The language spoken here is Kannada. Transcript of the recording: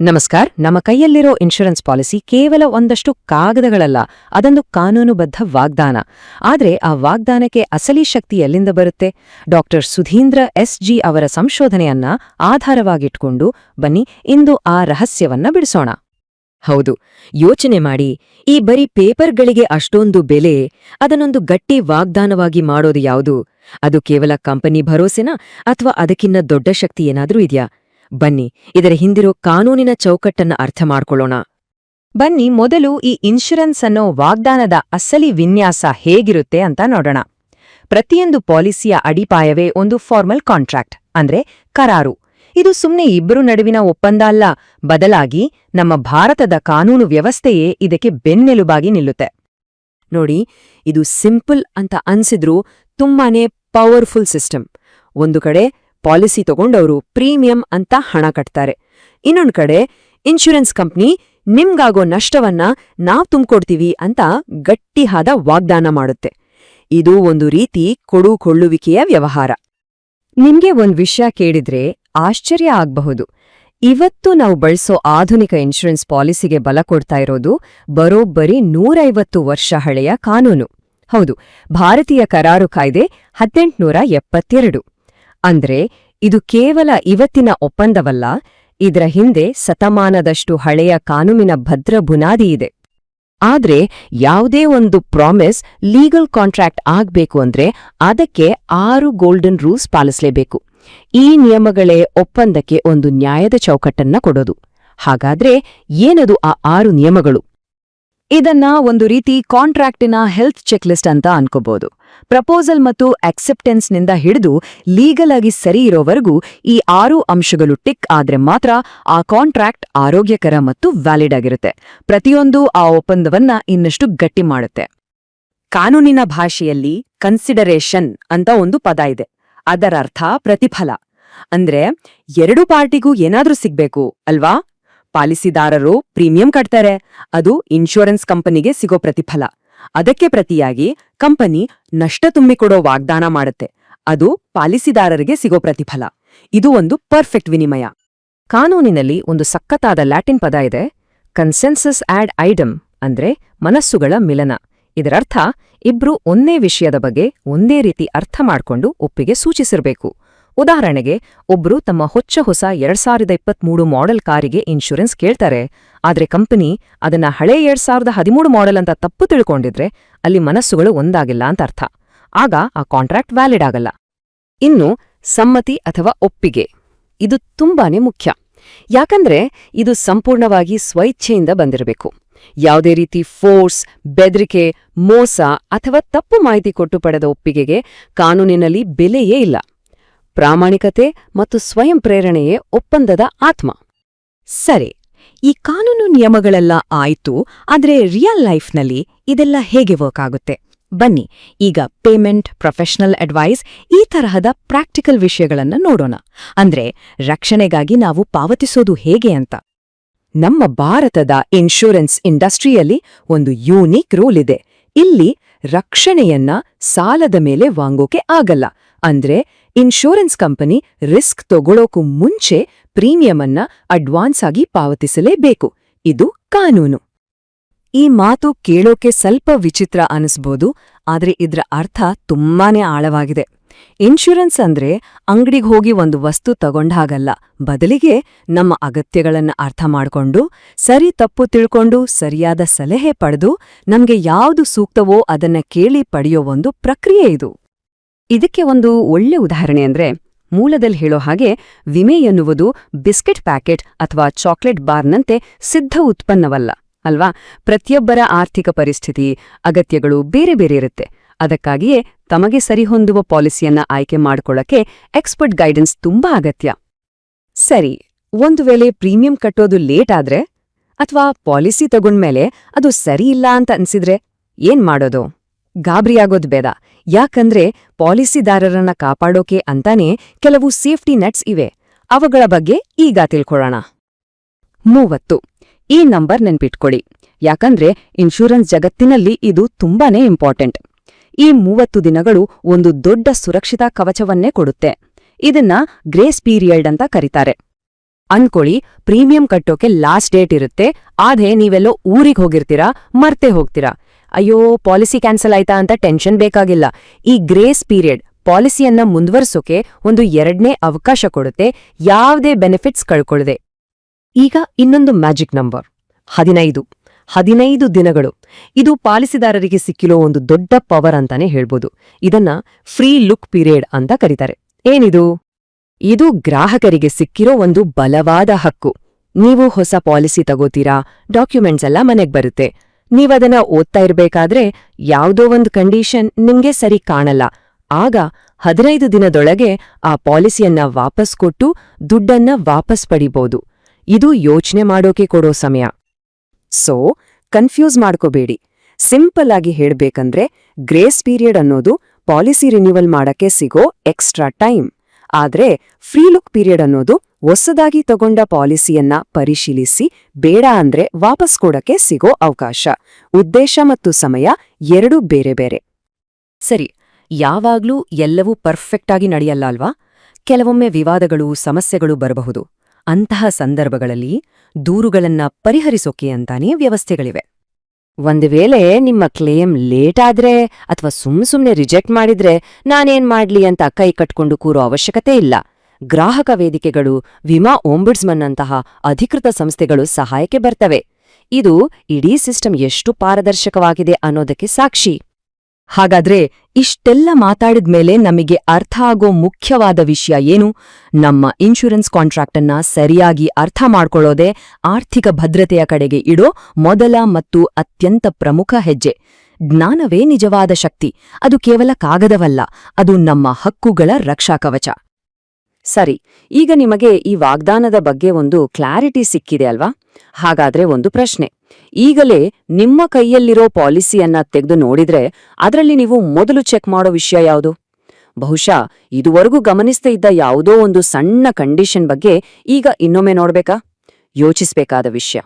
ನಮಸ್ಕಾರ್, ನಮ್ಮ ಕೈಯಲ್ಲಿರೋ ಇನ್ಶೂರೆನ್ಸ್ ಪಾಲಿಸಿ ಕೇವಲ ಒಂದಷ್ಟು ಕಾಗದಗಳಲ್ಲ, ಅದೊಂದು ಕಾನೂನುಬದ್ಧ ವಾಗ್ದಾನ. ಆದರೆ ಆ ವಾಗ್ದಾನಕ್ಕೆ ಅಸಲಿ ಶಕ್ತಿ ಎಲ್ಲಿಂದ ಬರುತ್ತೆ? ಡಾಕ್ಟರ್ ಸುಧೀಂದ್ರ ಎಸ್ ಜಿ ಅವರ ಸಂಶೋಧನೆಯನ್ನ ಆಧಾರವಾಗಿಟ್ಕೊಂಡು ಬನ್ನಿ, ಇಂದು ಆ ರಹಸ್ಯವನ್ನ ಬಿಡಿಸೋಣ. ಹೌದು, ಯೋಚನೆ ಮಾಡಿ, ಈ ಬರೀ ಪೇಪರ್ಗಳಿಗೆ ಅಷ್ಟೊಂದು ಬೆಲೆ, ಅದನ್ನೊಂದು ಗಟ್ಟಿ ವಾಗ್ದಾನವಾಗಿ ಮಾಡೋದು ಯಾವುದು? ಅದು ಕೇವಲ ಕಂಪನಿ ಭರೋಸೆನಾ, ಅಥವಾ ಅದಕ್ಕಿನ್ನ ದೊಡ್ಡ ಶಕ್ತಿ ಏನಾದ್ರೂ ಇದೆಯಾ? ಬನ್ನಿ, ಇದರ ಹಿಂದಿರೋ ಕಾನೂನಿನ ಚೌಕಟ್ಟನ್ನ ಅರ್ಥ ಮಾಡ್ಕೊಳ್ಳೋಣ. ಬನ್ನಿ, ಮೊದಲು ಈ ಇನ್ಶೂರೆನ್ಸ್ ಅನ್ನೋ ವಾಗ್ದಾನದ ಅಸಲಿ ವಿನ್ಯಾಸ ಹೇಗಿರುತ್ತೆ ಅಂತ ನೋಡೋಣ. ಪ್ರತಿಯೊಂದು ಪಾಲಿಸಿಯ ಅಡಿಪಾಯವೇ ಒಂದು ಫಾರ್ಮಲ್ ಕಾಂಟ್ರಾಕ್ಟ್, ಅಂದ್ರೆ ಕರಾರು. ಇದು ಸುಮ್ನೆ ಇಬ್ಬರು ನಡುವಿನ ಒಪ್ಪಂದ ಅಲ್ಲ, ಬದಲಾಗಿ ನಮ್ಮ ಭಾರತದ ಕಾನೂನು ವ್ಯವಸ್ಥೆಯೇ ಇದಕ್ಕೆ ಬೆನ್ನೆಲುಬಾಗಿ ನಿಲ್ಲುತ್ತೆ. ನೋಡಿ, ಇದು ಸಿಂಪಲ್ ಅಂತ ಅನ್ಸಿದ್ರೂ ತುಂಬಾನೇ ಪವರ್ಫುಲ್ ಸಿಸ್ಟಮ್. ಒಂದು ಕಡೆ ಪಾಲಿಸಿ ತಗೊಂಡವರು ಪ್ರೀಮಿಯಂ ಅಂತ ಹಣ ಕಟ್ತಾರೆ. ಇನ್ನೊಂದು ಕಡೆ ಇನ್ಶೂರೆನ್ಸ್ ಕಂಪ್ನಿ ನಿಮ್ಗಾಗೋ ನಷ್ಟವನ್ನ ನಾವ್ ತುಂಬ್ಕೊಡ್ತೀವಿ ಅಂತ ಗಟ್ಟಿಹಾದ ವಾಗ್ದಾನ ಮಾಡುತ್ತೆ. ಇದು ಒಂದು ರೀತಿ ಕೊಡು-ಕೊಳ್ಳುವಿಕೆಯ ವ್ಯವಹಾರ. ನಿಮ್ಗೆ ಒಂದ್ ವಿಷಯ ಕೇಳಿದ್ರೆ ಆಶ್ಚರ್ಯ ಆಗ್ಬಹುದು. ಇವತ್ತು ನಾವು ಬಳಸೋ ಆಧುನಿಕ ಇನ್ಶೂರೆನ್ಸ್ ಪಾಲಿಸಿಗೆ ಬಲ ಕೊಡ್ತಾ ಇರೋದು ಬರೋಬ್ಬರಿ ನೂರೈವತ್ತು ವರ್ಷ ಹಳೆಯ ಕಾನೂನು. ಹೌದು, ಭಾರತೀಯ ಕರಾರು ಕಾಯ್ದೆ ಹದಿನೆಂಟುನೂರ ಎಪ್ಪತ್ತೆರಡು. ಅಂದ್ರೆ ಇದು ಕೇವಲ ಇವತ್ತಿನ ಒಪ್ಪಂದವಲ್ಲ, ಇದರ ಹಿಂದೆ ಶತಮಾನದಷ್ಟು ಹಳೆಯ ಕಾನೂನಿನ ಭದ್ರ ಬುನಾದಿ ಇದೆ. ಆದ್ರೆ ಯಾವುದೇ ಒಂದು ಪ್ರಾಮಿಸ್ ಲೀಗಲ್ ಕಾಂಟ್ರಾಕ್ಟ್ ಆಗ್ಬೇಕು ಅಂದ್ರೆ ಅದಕ್ಕೆ ಆರು ಗೋಲ್ಡನ್ ರೂಲ್ಸ್ ಪಾಲಿಸಲೇಬೇಕು. ಈ ನಿಯಮಗಳೇ ಒಪ್ಪಂದಕ್ಕೆ ಒಂದು ನ್ಯಾಯದ ಚೌಕಟ್ಟನ್ನ ಕೊಡೋದು. ಹಾಗಾದ್ರೆ ಏನದು ಆ ಆರು ನಿಯಮಗಳು? ಇದನ್ನ ಒಂದು ರೀತಿ ಕಾಂಟ್ರಾಕ್ಟಿನ ಹೆಲ್ತ್ ಚೆಕ್ಲಿಸ್ಟ್ ಅಂತ ಅನ್ಕೋಬಹುದು ಪ್ರಪೋಸಲ್ ಮತ್ತು ಅಕ್ಸೆಪ್ಟೆನ್ಸ್ನಿಂದ ಹಿಡಿದು ಲೀಗಲ್ ಆಗಿ ಸರಿ ಇರೋವರೆಗೂ ಈ ಆರು ಅಂಶಗಳು ಟಿಕ್ ಆದ್ರೆ ಮಾತ್ರ ಆ ಕಾಂಟ್ರಾಕ್ಟ್ ಆರೋಗ್ಯಕರ ಮತ್ತು ವ್ಯಾಲಿಡ್ ಆಗಿರುತ್ತೆ. ಪ್ರತಿಯೊಂದು ಆ ಒಪ್ಪಂದವನ್ನ ಇನ್ನಷ್ಟು ಗಟ್ಟಿ ಮಾಡುತ್ತೆ. ಕಾನೂನಿನ ಭಾಷೆಯಲ್ಲಿ ಕನ್ಸಿಡರೇಷನ್ ಅಂತ ಒಂದು ಪದ ಇದೆ. ಅದರರ್ಥ ಪ್ರತಿಫಲ. ಅಂದ್ರೆ ಎರಡು ಪಾರ್ಟಿಗೂ ಏನಾದ್ರೂ ಸಿಗ್ಬೇಕು, ಅಲ್ವಾ? ಪಾಲಿಸಿದಾರರು ಪ್ರೀಮಿಯಂ ಕಟ್ತಾರೆ. ಅದು ಇನ್ಶೂರೆನ್ಸ್ ಕಂಪನಿಗೆ ಸಿಗೋ ಪ್ರತಿಫಲ. ಅದಕ್ಕೆ ಪ್ರತಿಯಾಗಿ ಕಂಪನಿ ನಷ್ಟ ತುಂಬಿಕೊಡೋ ವಾಗ್ದಾನ ಮಾಡುತ್ತೆ. ಅದು ಪಾಲಿಸಿದಾರರಿಗೆ ಸಿಗೋ ಪ್ರತಿಫಲ. ಇದು ಒಂದು ಪರ್ಫೆಕ್ಟ್ ವಿನಿಮಯ. ಕಾನೂನಿನಲ್ಲಿ ಒಂದು ಸಖತ್ತಾದ ಲ್ಯಾಟಿನ್ ಪದ ಇದೆ. ಕನ್ಸೆನ್ಸಸ್ ಆಡ್ ಐಡಮ್ ಅಂದ್ರೆ ಮನಸ್ಸುಗಳ ಮಿಲನ. ಇದರರ್ಥ ಇಬ್ರು ಒಂದೇ ವಿಷಯದ ಬಗ್ಗೆ ಒಂದೇ ರೀತಿ ಅರ್ಥ ಮಾಡ್ಕೊಂಡು ಒಪ್ಪಿಗೆ ಸೂಚಿಸಿರ್ಬೇಕು. ಉದಾಹರಣೆಗೆ, ಒಬ್ರು ತಮ್ಮ ಹೊಚ್ಚ ಹೊಸ ಎರಡ್ ಸಾವಿರದ ಇಪ್ಪತ್ಮೂರು ಮಾಡೆಲ್ ಕಾರಿಗೆ ಇನ್ಶೂರೆನ್ಸ್ ಕೇಳ್ತಾರೆ. ಆದ್ರೆ ಕಂಪನಿ ಅದನ್ನ ಹಳೆ ಎರಡ್ ಸಾವಿರದ ಹದಿಮೂರು ಮಾಡೆಲ್ ಅಂತ ತಪ್ಪು ತಿಳ್ಕೊಂಡಿದ್ರೆ ಅಲ್ಲಿ ಮನಸ್ಸುಗಳು ಒಂದಾಗಿಲ್ಲ ಅಂತ ಅರ್ಥ. ಆಗ ಆ ಕಾಂಟ್ರಾಕ್ಟ್ ವ್ಯಾಲಿಡ್ ಆಗಲ್ಲ. ಇನ್ನು ಸಮ್ಮತಿ ಅಥವಾ ಒಪ್ಪಿಗೆ. ಇದು ತುಂಬಾನೇ ಮುಖ್ಯ. ಯಾಕಂದ್ರೆ ಇದು ಸಂಪೂರ್ಣವಾಗಿ ಸ್ವಇಚ್ಛೆಯಿಂದ ಬಂದಿರಬೇಕು. ಯಾವುದೇ ರೀತಿ ಫೋರ್ಸ್ ಬೆದರಿಕೆ, ಮೋಸ ಅಥವಾ ತಪ್ಪು ಮಾಹಿತಿ ಕೊಟ್ಟು ಪಡೆದ ಒಪ್ಪಿಗೆಗೆ ಕಾನೂನಿನಲ್ಲಿ ಬೆಲೆಯೇ ಇಲ್ಲ. ಪ್ರಾಮಾಣಿಕತೆ ಮತ್ತು ಸ್ವಯಂ ಪ್ರೇರಣೆಯೇ ಒಪ್ಪಂದದ ಆತ್ಮ. ಸರಿ, ಈ ಕಾನೂನು ನಿಯಮಗಳೆಲ್ಲ ಆಯ್ತು, ಆದ್ರೆ ರಿಯಲ್ ಲೈಫ್ನಲ್ಲಿ ಇದೆಲ್ಲ ಹೇಗೆ ವರ್ಕ್ ಆಗುತ್ತೆ? ಬನ್ನಿ, ಈಗ ಪೇಮೆಂಟ್ ಪ್ರೊಫೆಷನಲ್ ಅಡ್ವೈಸ್ ಈ ತರಹದ ಪ್ರಾಕ್ಟಿಕಲ್ ವಿಷಯಗಳನ್ನು ನೋಡೋಣ. ಅಂದ್ರೆ ರಕ್ಷಣೆಗಾಗಿ ನಾವು ಪಾವತಿಸೋದು ಹೇಗೆ ಅಂತ. ನಮ್ಮ ಭಾರತದ ಇನ್ಶೂರೆನ್ಸ್ ಇಂಡಸ್ಟ್ರಿಯಲ್ಲಿ ಒಂದು ಯೂನಿಕ್ ರೂಲ್ ಇದೆ. ಇಲ್ಲಿ ರಕ್ಷಣೆಯನ್ನ ಸಾಲದ ಮೇಲೆ ವಾಂಗೋಕೆ ಆಗಲ್ಲ. ಅಂದ್ರೆ ಇನ್ಶೂರೆನ್ಸ್ ಕಂಪನಿ ರಿಸ್ಕ್ ತಗೊಳ್ಳೋಕು ಮುಂಚೆ ಪ್ರೀಮಿಯಮನ್ನ ಅಡ್ವಾನ್ಸ್ ಆಗಿ ಪಾವತಿಸಲೇಬೇಕು. ಇದು ಕಾನೂನು. ಈ ಮಾತು ಕೇಳೋಕೆ ಸ್ವಲ್ಪ ವಿಚಿತ್ರ ಅನಿಸ್ಬೋದು, ಆದ್ರೆ ಇದ್ರ ಅರ್ಥ ತುಂಬಾನೇ ಆಳವಾಗಿದೆ. ಇನ್ಶೂರೆನ್ಸ್ ಅಂದ್ರೆ ಅಂಗಡಿಗೆ ಹೋಗಿ ಒಂದು ವಸ್ತು ತಗೊಂಡಾಗಲ್ಲ, ಬದಲಿಗೆ ನಮ್ಮ ಅಗತ್ಯಗಳನ್ನ ಅರ್ಥ ಮಾಡಿಕೊಂಡು, ಸರಿ ತಪ್ಪು ತಿಳ್ಕೊಂಡು ಸರಿಯಾದ ಸಲಹೆ ಪಡೆದು ನಮ್ಗೆ ಯಾವುದು ಸೂಕ್ತವೋ ಅದನ್ನ ಕೇಳಿ ಪಡೆಯೋ ಒಂದು ಪ್ರಕ್ರಿಯೆ ಇದು. ಇದಕ್ಕೆ ಒಂದು ಒಳ್ಳೆ ಉದಾಹರಣೆ ಅಂದ್ರೆ ಮೂಲದಲ್ಲಿ ಹೇಳೋ ಹಾಗೆ ವಿಮೆ ಎನ್ನುವುದು ಬಿಸ್ಕೆಟ್ ಪ್ಯಾಕೆಟ್ ಅಥವಾ ಚಾಕ್ಲೇಟ್ ಬಾರ್ನಂತೆ ಸಿದ್ಧ ಉತ್ಪನ್ನವಲ್ಲ, ಅಲ್ವಾ? ಪ್ರತಿಯೊಬ್ಬರ ಆರ್ಥಿಕ ಪರಿಸ್ಥಿತಿ, ಅಗತ್ಯಗಳು ಬೇರೆ ಬೇರೆ ಇರುತ್ತೆ. ಅದಕ್ಕಾಗಿಯೇ ತಮಗೆ ಸರಿಹೊಂದುವ ಪಾಲಿಸಿಯನ್ನ ಆಯ್ಕೆ ಮಾಡಿಕೊಳ್ಳಕ್ಕೆ ಎಕ್ಸ್ಪರ್ಟ್ ಗೈಡೆನ್ಸ್ ತುಂಬಾ ಅಗತ್ಯ. ಸರಿ, ಒಂದು ವೇಳೆ ಪ್ರೀಮಿಯಂ ಕಟ್ಟೋದು ಲೇಟ್ ಆದ್ರೆ, ಅಥವಾ ಪಾಲಿಸಿ ತಗೊಂಡ್ಮೇಲೆ ಅದು ಸರಿಯಿಲ್ಲ ಅಂತ ಅನ್ಸಿದ್ರೆ ಏನ್ ಮಾಡೋದು? ಗಾಬರಿಯಾಗೋದ್ ಬೇಡ. ಯಾಕಂದ್ರೆ ಪಾಲಿಸಿದಾರರನ್ನ ಕಾಪಾಡೋಕೆ ಅಂತಾನೆ ಕೆಲವು ಸೇಫ್ಟಿ ನೆಟ್ಸ್ ಇವೆ. ಅವುಗಳ ಬಗ್ಗೆ ಈಗ ತಿಳ್ಕೊಳ್ಳೋಣ. ಮೂವತ್ತು. ಈ ನಂಬರ್ ನೆನ್ಪಿಟ್ಕೊಳ್ಳಿ. ಯಾಕಂದ್ರೆ ಇನ್ಶೂರೆನ್ಸ್ ಜಗತ್ತಿನಲ್ಲಿ ಇದು ತುಂಬಾನೇ ಇಂಪಾರ್ಟೆಂಟ್. ಈ ಮೂವತ್ತು ದಿನಗಳು ಒಂದು ದೊಡ್ಡ ಸುರಕ್ಷಿತಾ ಕವಚವನ್ನೇ ಕೊಡುತ್ತೆ. ಇದನ್ನ ಗ್ರೇಸ್ ಪೀರಿಯಡ್ ಅಂತ ಕರೀತಾರೆ. ಅನ್ಕೊಳ್ಳಿ, ಪ್ರೀಮಿಯಂ ಕಟ್ಟೋಕೆ ಲಾಸ್ಟ್ ಡೇಟ್ ಇರುತ್ತೆ. ಆದ್ರೆ ನೀವೆಲ್ಲೋ ಊರಿಗೆ ಹೋಗಿರ್ತೀರಾ, ಮರ್ತೆ ಹೋಗ್ತೀರಾ? ಅಯ್ಯೋ, ಪಾಲಿಸಿ ಕ್ಯಾನ್ಸಲ್ ಆಯ್ತಾ ಅಂತ ಟೆನ್ಷನ್ ಬೇಕಾಗಿಲ್ಲ. ಈ ಗ್ರೇಸ್ ಪೀರಿಯಡ್ ಪಾಲಿಸಿಯನ್ನ ಮುಂದುವರಿಸೋಕೆ ಒಂದು ಎರಡನೇ ಅವಕಾಶ ಕೊಡುತ್ತೆ, ಯಾವುದೇ ಬೆನಿಫಿಟ್ಸ್ ಕಳ್ಕೊಳ್ಳದೆ. ಈಗ ಇನ್ನೊಂದು ಮ್ಯಾಜಿಕ್ ನಂಬರ್, ಹದಿನೈದು. ಹದಿನೈದು ದಿನಗಳು. ಇದು ಪಾಲಿಸಿದಾರರಿಗೆ ಸಿಕ್ಕಿರೋ ಒಂದು ದೊಡ್ಡ ಪವರ್ ಅಂತಾನೆ ಹೇಳ್ಬೋದು. ಇದನ್ನ ಫ್ರೀ ಲುಕ್ ಪೀರಿಯಡ್ ಅಂತ ಕರೀತಾರೆ. ಏನಿದು? ಇದು ಗ್ರಾಹಕರಿಗೆ ಸಿಕ್ಕಿರೋ ಒಂದು ಬಲವಾದ ಹಕ್ಕು. ನೀವು ಹೊಸ ಪಾಲಿಸಿ ತಗೋತೀರಾ, ಡಾಕ್ಯುಮೆಂಟ್ಸ್ ಎಲ್ಲ ಮನೆಗೆ ಬರುತ್ತೆ. ನೀವದನ್ನ ಓದ್ತಾ ಇರ್ಬೇಕಾದ್ರೆ ಯಾವುದೋ ಒಂದು ಕಂಡೀಷನ್ ನಿಮ್ಗೆ ಸರಿ ಕಾಣಲ್ಲ. ಆಗ ಹದಿನೈದು ದಿನದೊಳಗೆ ಆ ಪಾಲಿಸಿಯನ್ನ ವಾಪಸ್ ಕೊಟ್ಟು ದುಡ್ಡನ್ನ ವಾಪಸ್ ಪಡಿಬೋದು. ಇದು ಯೋಚನೆ ಮಾಡೋಕೆ ಕೊಡೋ ಸಮಯ. ಸೊ, ಕನ್ಫ್ಯೂಸ್ ಮಾಡ್ಕೋಬೇಡಿ. ಸಿಂಪಲ್ ಆಗಿ ಹೇಳ್ಬೇಕಂದ್ರೆ ಗ್ರೇಸ್ ಪೀರಿಯಡ್ ಅನ್ನೋದು ಪಾಲಿಸಿ ರಿನ್ಯೂವಲ್ ಮಾಡಕ್ಕೆ ಸಿಗೋ ಎಕ್ಸ್ಟ್ರಾ ಟೈಮ್. ಆದ್ರೆ ಫ್ರೀ ಲುಕ್ ಪೀರಿಯಡ್ ಅನ್ನೋದು ಹೊಸದಾಗಿ ತಗೊಂಡ ಪಾಲಿಸಿಯನ್ನ ಪರಿಶೀಲಿಸಿ ಬೇಡ ಅಂದ್ರೆ ವಾಪಸ್ ಕೊಡಕ್ಕೆ ಸಿಗೋ ಅವಕಾಶ. ಉದ್ದೇಶ ಮತ್ತು ಸಮಯ ಎರಡೂ ಬೇರೆ ಬೇರೆ. ಸರಿ, ಯಾವಾಗ್ಲೂ ಎಲ್ಲವೂ ಪರ್ಫೆಕ್ಟ್ ಆಗಿ ನಡೆಯಲ್ಲ ಅಲ್ವಾ? ಕೆಲವೊಮ್ಮೆ ವಿವಾದಗಳು, ಸಮಸ್ಯೆಗಳು ಬರಬಹುದು. ಅಂತಹ ಸಂದರ್ಭಗಳಲ್ಲಿ ದೂರುಗಳನ್ನ ಪರಿಹರಿಸೋಕೆ ಅಂತಾನೇ ವ್ಯವಸ್ಥೆಗಳಿವೆ. ಒಂದು ವೇಳೆ ನಿಮ್ಮ ಕ್ಲೇಮ್ ಲೇಟ್ ಆದ್ರೆ ಅಥವಾ ಸುಮ್ ಸುಮ್ನೆ ರಿಜೆಕ್ಟ್ ಮಾಡಿದ್ರೆ ನಾನೇನ್ ಮಾಡ್ಲಿ ಅಂತ ಕೈ ಕಟ್ಕೊಂಡು ಕೂರೋ ಅವಶ್ಯಕತೆ ಇಲ್ಲ. ಗ್ರಾಹಕ ವೇದಿಕೆಗಳು, ವಿಮಾ ಓಂಬಿಡ್ಸ್ಮನ್ನಂತಹ ಅಧಿಕೃತ ಸಂಸ್ಥೆಗಳು ಸಹಾಯಕ್ಕೆ ಬರ್ತವೆ. ಇದು ಇಡೀ ಸಿಸ್ಟಮ್ ಎಷ್ಟು ಪಾರದರ್ಶಕವಾಗಿದೆ ಅನ್ನೋದಕ್ಕೆ ಸಾಕ್ಷಿ. ಹಾಗಾದ್ರೆ ಇಷ್ಟೆಲ್ಲ ಮಾತಾಡಿದ್ಮೇಲೆ ನಮಗೆ ಅರ್ಥ ಆಗೋ ಮುಖ್ಯವಾದ ವಿಷಯ ಏನು? ನಮ್ಮ ಇನ್ಶೂರೆನ್ಸ್ ಕಾಂಟ್ರಾಕ್ಟನ್ನ ಸರಿಯಾಗಿ ಅರ್ಥ ಮಾಡ್ಕೊಳ್ಳೋದೇ ಆರ್ಥಿಕ ಭದ್ರತೆಯ ಕಡೆಗೆ ಇಡೋ ಮೊದಲ ಮತ್ತು ಅತ್ಯಂತ ಪ್ರಮುಖ ಹೆಜ್ಜೆ. ಜ್ಞಾನವೇ ನಿಜವಾದ ಶಕ್ತಿ. ಅದು ಕೇವಲ ಕಾಗದವಲ್ಲ, ಅದು ನಮ್ಮ ಹಕ್ಕುಗಳ ರಕ್ಷಾಕವಚ ಸರಿ, ಈಗ ನಿಮಗೆ ಈ ವಾಗ್ದಾನದ ಬಗ್ಗೆ ಒಂದು ಕ್ಲಾರಿಟಿ ಸಿಕ್ಕಿದೆ ಅಲ್ವಾ? ಹಾಗಾದ್ರೆ ಒಂದು ಪ್ರಶ್ನೆ. ಈಗಲೇ ನಿಮ್ಮ ಕೈಯಲ್ಲಿರೋ ಪಾಲಿಸಿಯನ್ನ ತೆಗೆದು ನೋಡಿದ್ರೆ ಅದರಲ್ಲಿ ನೀವು ಮೊದಲು ಚೆಕ್ ಮಾಡೋ ವಿಷಯ ಯಾವುದು? ಬಹುಶಃ ಇದುವರೆಗೂ ಗಮನಿಸ್ತಾ ಇದ್ದ ಯಾವುದೋ ಒಂದು ಸಣ್ಣ ಕಂಡೀಷನ್ ಬಗ್ಗೆ ಈಗ ಇನ್ನೊಮ್ಮೆ ನೋಡ್ಬೇಕಾ? ಯೋಚಿಸ್ಬೇಕಾದ ವಿಷಯ.